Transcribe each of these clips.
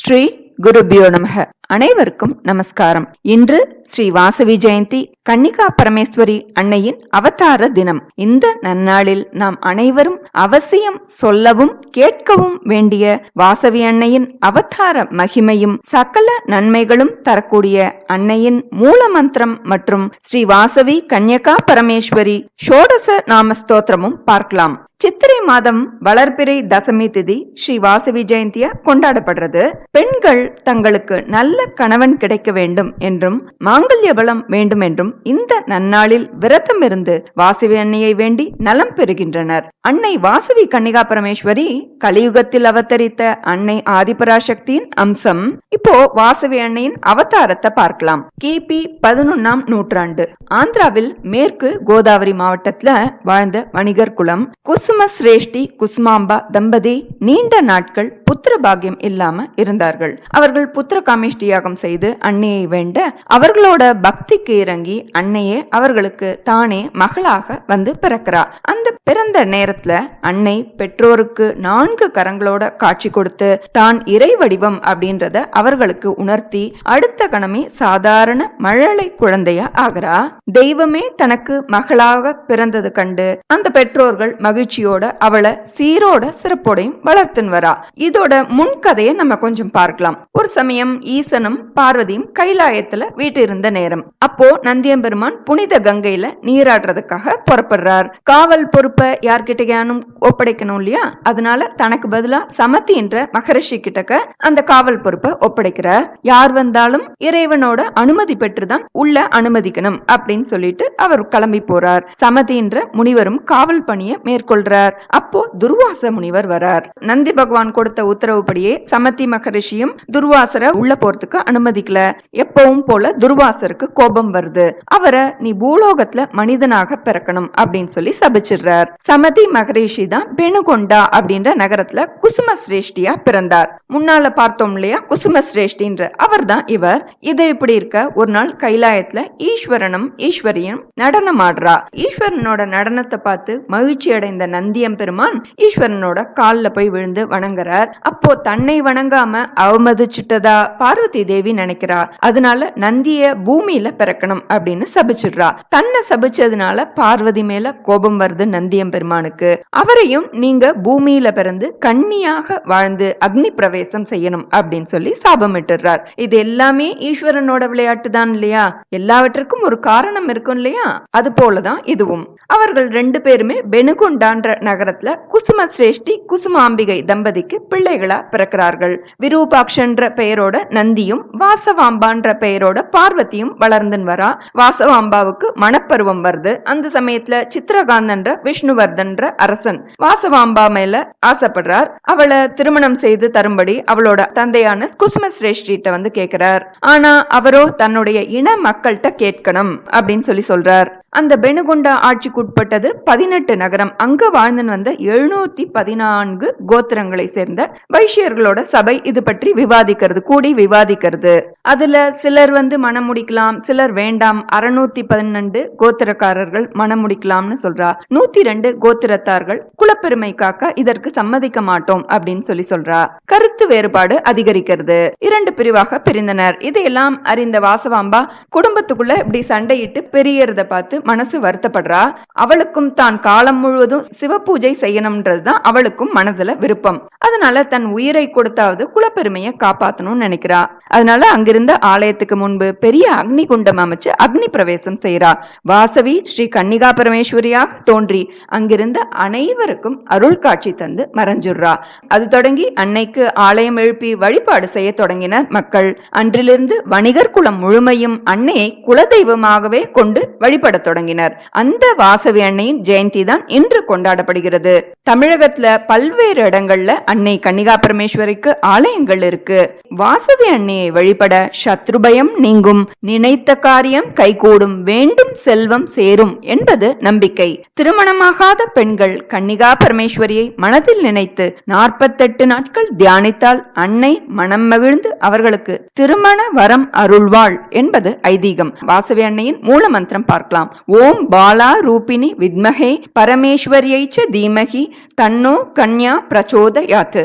ஸ்ரீ குருபியோ நமக. அனைவருக்கும் நமஸ்காரம். இன்று ஸ்ரீ வாசவி ஜெயந்தி கன்னிகா பரமேஸ்வரி அன்னையின் அவதார தினம். இந்த நன்னாளில் நாம் அனைவரும் அவசியம் சொல்லவும் கேட்கவும் வேண்டிய வாசவி அன்னையின் அவதார மகிமையும் சகல நன்மைகளும் தரக்கூடிய அன்னையின் மூல மந்திரம் மற்றும் ஸ்ரீ வாசவி கன்யகா பரமேஸ்வரி ஷோடச நாம ஸ்தோத்திரமும் பார்க்கலாம். சித்திரை மாதம் வளர்பிறை தசமி திதி ஸ்ரீ வாசவி ஜெயந்தியா கொண்டாடப்படுறது. பெண்கள் தங்களுக்கு நல்ல நல்ல கணவன் கிடைக்க வேண்டும் என்றும் மாங்கல்ய பலம் வேண்டும் என்றும் இந்த நன்னாளில் விரதம் இருந்து வாசவி அன்னையை வேண்டி நலம் பெறுகின்றனர். அன்னை வாசவி கன்னிகா பரமேஸ்வரி கலியுகத்தில் அவதரித்த அன்னை ஆதிபராசக்தியின் அம்சம் இப்போ வாசவி அன்னையின் அவதாரத்தை பார்க்கலாம். கிபி பதினொன்னாம் நூற்றாண்டு. ஆந்திராவில் மேற்கு கோதாவரி மாவட்டத்துல வாழ்ந்த வணிகர் குலம் குசும சிரேஷ்டி குசுமாம்பா தம்பதி நீண்ட நாட்கள் புத்திர பாகியம் இல்லாம இருந்தார்கள். அவர்கள் புத்திர காமிஷ்டிய யாகம் செய்து அன்னையை வேண்ட அவர்களோட பக்திக்கு இறங்கி அன்னையே அவர்களுக்கு தானே மகளாக வந்து பிறக்கிறா அந்த பிறந்த நேரத்துல அன்னை பெற்றோருக்கு நான்கு கரங்களோட காட்சி கொடுத்து தான் இறை வடிவம் அப்படின்றத அவர்களுக்கு உணர்த்தி அடுத்த கணமே சாதாரண மழலை குழந்தையா ஆகிறா. தெய்வமே தனக்கு மகளாக பிறந்தது கண்டு அந்த பெற்றோர்கள் மகிழ்ச்சியோட அவளை சீரோட சிறப்போடையும் வளர்த்துன்னு வரா இதோட முன்கதையை நம்ம கொஞ்சம் பார்க்கலாம். ஒரு சமயம் ஈசன் ஈசனும் பார்வதியும் கைலாயத்துல வீட்டு இருந்த நேரம். அப்போ நந்தியம்பெருமான் புனித கங்கையில நீராடுறதுக்காக புறப்படுறார். காவல் பொறுப்பை யார்கிட்டயானும் ஒப்படைக்கணும் இல்லையா? அதனால தனக்கு பதிலா சமத்தி என்ற மகரிஷி கிட்டக்க அந்த காவல் பொறுப்பை ஒப்படைக்கிறார். யார் வந்தாலும் இறைவனோட அனுமதி பெற்றுதான் உள்ள அனுமதிக்கணும் அப்படின்னு சொல்லிட்டு அவர் கிளம்பி போறார். சமதி என்ற முனிவரும் காவல் பணியை மேற்கொள்றார். அப்போ துர்வாச முனிவர் வரார். நந்தி பகவான் கொடுத்த உத்தரவுப்படியே சமதி மகரிஷியும் துர்வாசரை உள்ள போறதுக்கு அனுமதிக்கல. எப்பவும் போல துர்வாசருக்கு கோபம் வருது. அவரை நீ பூலோகத்துல மனிதனாக பிறக்கணும் அப்படின்னு சொல்லி சபிச்சிடுறார். சமதி மகரிஷி தான் பெணுகொண்டா அப்படின்ற நகரத்துல குசும சிரேஷ்டியா பிறந்தார். முன்னால பார்த்தோம் இல்லையா? குசும சிரேஷ்டின்ற அவர் தான் இவர். இது இப்படி இருக்க ஒரு நாள் கைலாயத்துல ஈஸ்வரனும் ஈஸ்வரியும் நடனம் ஆடுறா. ஈஸ்வரனோட நடனத்தை பார்த்து மகிழ்ச்சி அடைந்த நந்தியம் பெருமான் ஈஸ்வரனோட கால்ல போய் விழுந்து வணங்குறார். அப்போ தன்னை வணங்காம அவமதிச்சுட்டதா? பார்வதி பார்வதி தேவி நினைக்கிறா அதனால நந்திய பூமியில பிறக்கணும் அப்படின்னு சபிச்சிடுறா. தன்னை சபிச்சதுனால பார்வதி மேல கோபம் வருது நந்தியம் பெருமானுக்கு. அவரையும் நீங்க பூமியில பிறந்து கன்னியாக வாழ்ந்து அக்னி பிரவேசம் செய்யணும் அப்படின்னு சொல்லி சாபமிட்டுறார் இது எல்லாமே ஈஸ்வரனோட விளையாட்டு தான் இல்லையா? எல்லாவற்றுக்கும் ஒரு காரணம் இருக்கும் இல்லையா? அது போலதான் இதுவும். அவர்கள் ரெண்டு பேருமே பெனுகுண்டான்ற நகரத்துல குசும சிரேஷ்டி குசுமாம்பிகை தம்பதிக்கு பிள்ளைகளா பிறக்கிறார்கள். விரூபாக்ஷன்ற பெயரோட நந்தி நந்தியும் வாசவாம்பான்ற பெயரோட பார்வதியும் வளர்ந்துன்னு வரா வாசவாம்பாவுக்கு மணப்பருவம் வருது. அந்த சமயத்துல சித்திரகாந்தன்ற விஷ்ணுவர்தன்ற அரசன் வாசவாம்பா மேல ஆசைப்படுறார். அவளை திருமணம் செய்து தரும்படி அவளோட தந்தையான குசும சிரேஷ்டிட்ட வந்து கேக்குறார். ஆனா அவரோ தன்னுடைய இன மக்கள்கிட்ட கேட்கணும் அப்படின்னு சொல்லி சொல்றார். அந்த பெனுகுண்டா ஆட்சிக்குட்பட்டது பதினெட்டு நகரம். அங்க வாழ்ந்து வந்த எழுநூத்தி பதினான்கு கோத்திரங்களை சேர்ந்த வைஷ்யர்களோட சபை இது பற்றி விவாதிக்கிறது கூடி விவாதிக்கிறது. அதுல சிலர் வந்து மனம் முடிக்கலாம் சிலர் வேண்டாம். அறுநூத்தி பதினெண்டு கோத்திரக்காரர்கள் மனம் முடிக்கலாம்னு சொல்றா. நூத்தி ரெண்டு கோத்திரத்தார்கள் குலப்பெருமை காக்க இதற்கு சம்மதிக்க மாட்டோம் அப்படின்னு சொல்லி சொல்றா. கருத்து வேறுபாடு அதிகரிக்கிறது. இரண்டு பிரிவாக பிரிந்தனர். இதையெல்லாம் அறிந்த வாசவாம்பா குடும்பத்துக்குள்ள இப்படி சண்டையிட்டு பெரியறத பார்த்து மனசு வருத்தப்படுறா? அவளுக்கும் தான் காலம் முழுவதும் சிவபூஜை செய்யணும்ன்றதுதான் அவளுக்கும் மனதுல விருப்பம். அதனால தன் உயிரை கொடுத்தாவது குலப்பெருமையை காப்பாத்தணும்னு நினைக்கிறா. அதனால அங்கிருந்த ஆலயத்துக்கு முன்பு பெரிய அக்னி குண்டம் அமைச்சு அக்னி பிரவேசம் செய்யறா வாசவி ஸ்ரீ கன்னிகா பரமேஸ்வரியாக தோன்றி அங்கிருந்த அனைவருக்கும் அருள் காட்சி தந்து மறைஞ்சுடுறா. அது தொடங்கி அன்னைக்கு ஆலயம் எழுப்பி வழிபாடு செய்ய தொடங்கினர் மக்கள். அன்றிலிருந்து வணிகர் குலம் முழுமையும் அன்னையை குலதெய்வமாகவே கொண்டு வழிபடத் தொடங்கினர். அந்த வாசவி அன்னையின் ஜெயந்தி தான் இன்று கொண்டாடப்படுகிறது. தமிழகத்துல பல்வேறு இடங்கள்ல அன்னை கன்னிகா பரமேஸ்வரிக்கு ஆலயங்கள் இருக்கு. வாசவி அன்னையை வழிபட சத்ருபயம் நீங்கும். நினைத்த காரியம் கைகூடும். வேண்டும் செல்வம் சேரும் என்பது நம்பிக்கை. திருமணமாகாத பெண்கள் கன்னிகா பரமேஸ்வரியை மனதில் நினைத்து நாற்பத்தெட்டு நாட்கள் தியானித்தால் அன்னை மனம் மகிழ்ந்து அவர்களுக்கு திருமண வரம் அருள்வாள் என்பது ஐதீகம். வாசவி அன்னையின் மூல மந்திரம் பார்க்கலாம். ஓம் பாலா ரூபிணி வித்மகே பரமேஸ்வரியை ச தீமகி தன்னோ கன்யா பிரச்சோதயாத்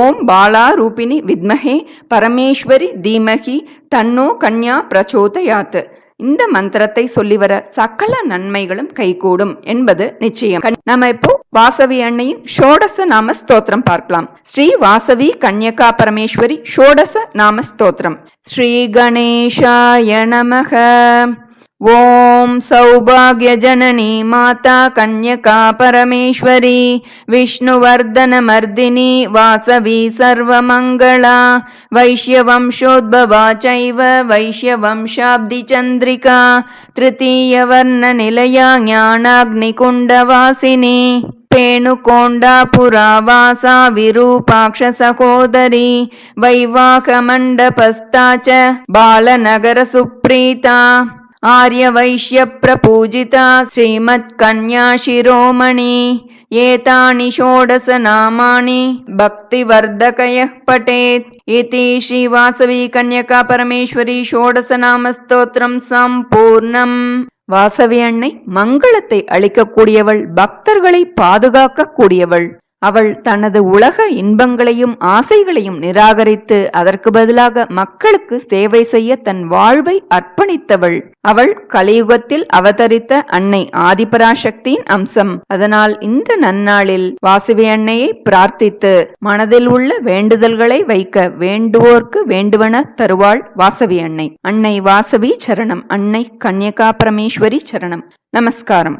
ஓம் பாலா ரூபிணி வித்மஹே பரமேஸ்வரி தீமகி தன்னோ கன்யா பிரச்சோதயாத் இந்த மந்திரத்தை சொல்லி வர சகல நன்மைகளும் கைகூடும் என்பது நிச்சயம். நம்ம இப்போ வாசவி அன்னையின் ஷோடச நாம ஸ்தோத்திரம் பார்க்கலாம். ஸ்ரீ வாசவி கன்யகா பரமேஸ்வரி ஷோடச நாம ஸ்தோத்திரம். ஸ்ரீ கணேஷாய நமக. ॐ सौभाग्यजननी माता कन्यका परमेश्वरी विष्णुवर्धनमर्दिनी वासवी सर्वमङ्गला वैश्यवंशोद्भवा चैव वैश्यवंशाब्दिचन्द्रिका तृतीयवर्णनिलया ज्ञानाग्निकुण्डवासिनी पेणुकोण्डापुरावासा विरूपाक्षसहोदरी वैवाहमण्डपस्ता च बालनगरसुप्रीता आर्यवैश्यप्रपूजिता श्रीमत्कन्या शिरोमणि एतानि षोडशनामानि भक्तिवर्धकयः पठेत् इति श्रीवासवी कन्यका परमेश्वरी षोडशनामस्तोत्रम् सम्पूर्णम् வாசவி அன்னை மங்களத்தை அளிக்கக்கூடியவள் பக்தர்களை பாதுகாக்க கூடியவள் அவள் தனது உலக இன்பங்களையும் ஆசைகளையும் நிராகரித்து அதற்கு பதிலாக மக்களுக்கு சேவை செய்ய தன் வாழ்வை அர்ப்பணித்தவள். அவள் கலியுகத்தில் அவதரித்த அன்னை ஆதிபராசக்தியின் அம்சம். அதனால் இந்த நன்னாளில் வாசவி அன்னையை பிரார்த்தித்து மனதில் உள்ள வேண்டுதல்களை வைக்க வேண்டுவோர்க்கு வேண்டுவன தருவாள் வாசவி அன்னை. அன்னை வாசவி சரணம். அன்னை கன்யகா பரமேஸ்வரி சரணம். நமஸ்காரம்.